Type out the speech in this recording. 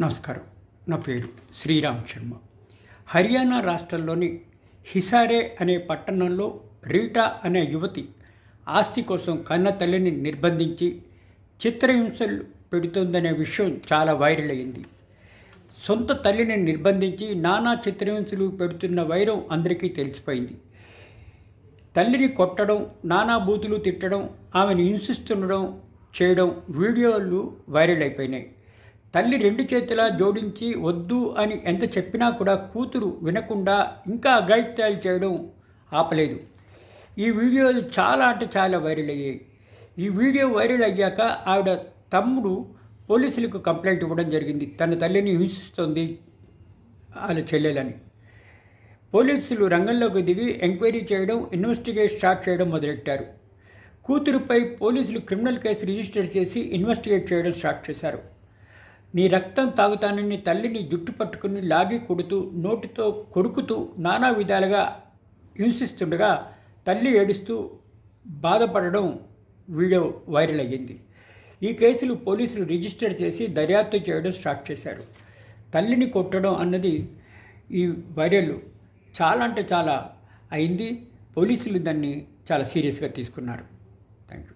నమస్కారం. నా పేరు శ్రీరామ్ శర్మ. హర్యానా రాష్ట్రంలోని హిసారే అనే పట్టణంలో రీటా అనే యువతి ఆస్తి కోసం కన్న తల్లిని నిర్బంధించి చిత్రహింసలు పెడుతుందనే విషయం చాలా వైరల్ అయింది. సొంత తల్లిని నిర్బంధించి నానా చిత్రహింసలు పెడుతున్న వైరం అందరికీ తెలిసిపోయింది. తల్లిని కొట్టడం నానా బూతులు తిట్టడం ఆమెను హింసిస్తుండడం చేయడం వీడియోలు వైరల్ అయిపోయినాయి. తల్లి రెండు చేతులా జోడించి వద్దు అని ఎంత చెప్పినా కూడా కూతురు వినకుండా ఇంకా అఘాయిత్యాలు చేయడం ఆపలేదు. ఈ వీడియోలు చాలా అంటే చాలా వైరల్ అయ్యాయి. ఈ వీడియో వైరల్ అయ్యాక ఆవిడ తమ్ముడు పోలీసులకు కంప్లైంట్ ఇవ్వడం జరిగింది. తన తల్లిని హింసిస్తోంది వాళ్ళ చెల్లెలని. పోలీసులు రంగంలోకి దిగి ఎంక్వైరీ చేయడం ఇన్వెస్టిగేట్ స్టార్ట్ చేయడం మొదలెట్టారు. కూతురుపై పోలీసులు క్రిమినల్ కేసు రిజిస్టర్ చేసి ఇన్వెస్టిగేట్ చేయడం స్టార్ట్ చేశారు. నీ రక్తం తాగుతానని తల్లిని జుట్టు పట్టుకుని లాగి కొడుతూ నోటితో కొడుకుతూ నానా విధాలుగా హింసిస్తుండగా తల్లి ఏడుస్తూ బాధపడడం వీడియో వైరల్ అయ్యింది. ఈ కేసులు పోలీసులు రిజిస్టర్ చేసి దర్యాప్తు చేయడం స్టార్ట్ చేశారు. తల్లిని కొట్టడం అన్నది ఈ వైరల్ చాలా అంటే చాలా అయింది. పోలీసులు దాన్ని చాలా సీరియస్గా తీసుకున్నారు. Thank you